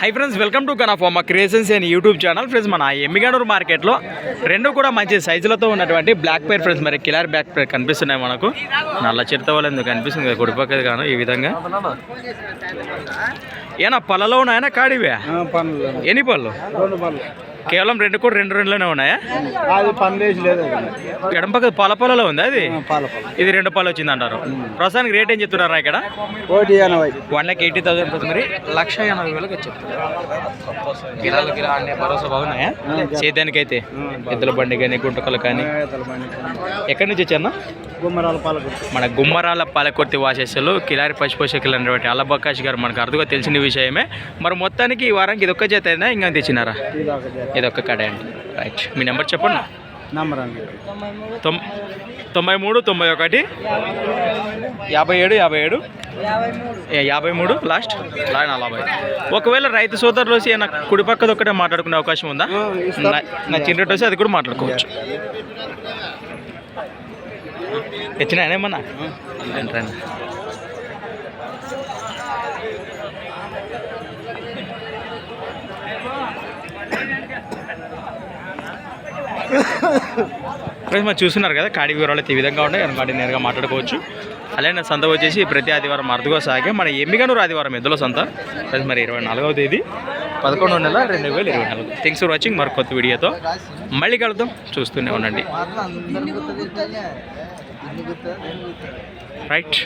High friends welcome to కనాఫార్మా creations and YouTube channel friends మన ఎమ్మిగనూరు మార్కెట్లో రెండు కూడా మంచి సైజులతో ఉన్నటువంటి బ్లాక్ పేర్ ఫ్రెండ్స్ మరి కిలర్ బ్లాక్ పేర్ కనిపిస్తున్నాయి మనకు. నల్ల చిరుత వాళ్ళు ఎందుకు కనిపిస్తుంది? కదా కుడిపక్కది కాను ఈ విధంగా. ఏనా పళ్ళలో ఉన్నాయా కాడివే? ఎన్ని పళ్ళు. కేవలం రెండు కూడా రెండు రెండులోనే ఉన్నాయా? అది పని వేసి లేదు ఎడం పక్క పాల పొలలో ఉంది అది పాల ఇది రెండు పళ్ళు వచ్చింది అంటారు ప్రస్తుతానికి రేట్ ఏం చెప్తున్నారా ఇక్కడ? ఎనభై. వన్ లాక్ ఎయిటీ థౌసండ్ మరి. లక్ష ఎనభై వేలకు చెప్తున్నారు గిరాలు గిరా అనే భరోసా బాగున్నాయా? సేద్యానికి అయితే ఎద్దుల బండి కానీ గుంటకలు కానీ. ఎక్కడి నుంచి వచ్చాను గుమ్మరాల పాలకుర్తి మన గుమ్మరాల పాలకొర్తి వాసేసులు కిలారి పశుపోషకులు అనేటువంటి అల్లబకాష్ గారు మనకు అరుదుగా తెలిసిన విషయమే. మరి మొత్తానికి ఈ వారానికి ఇదొక్క చేత అయినా ఇంకా తెచ్చినారా ఇదొక్క కడే అండి. రైట్ మీ నెంబర్ చెప్పండి. నంబర్ అండి. తొంభై మూడు తొంభై ఒకటి. యాభై ఏడు యాభై ఏడు? యాభై మూడు. లాస్ట్? లా నలభై ఒకవేళ రైతు సోదరులు వచ్చి నా కుడి పక్కది ఒకటే మాట్లాడుకునే అవకాశం ఉందా? నా- చిన్న వచ్చి అది కూడా మాట్లాడుకోవచ్చు. ఇచ్చిన ఏమన్నా? రండి. ఫ్రెండ్స్ మరి చూస్తున్నారు కదా కాడి వివరాలు అయితే ఈ విధంగా ఉన్నాయి. కనుక కాడి నేరుగా మాట్లాడుకోవచ్చు. అలానే సంత వచ్చేసి ప్రతి ఆదివారం అరుదుగా సాగే. మన ఎమ్మిగనూరు ఆదివారం ఎద్దుల సంత. ఫ్రెండ్స్ మరి ఇరవై నాలుగవ తేదీ. పదకొండు నెల రెండు వేల ఇరవై నాలుగు. థ్యాంక్స్ ఫర్ వాచింగ్ మరి కొత్త వీడియోతో మళ్ళీ కలుద్దాం. చూస్తూనే ఉండండి. రైట్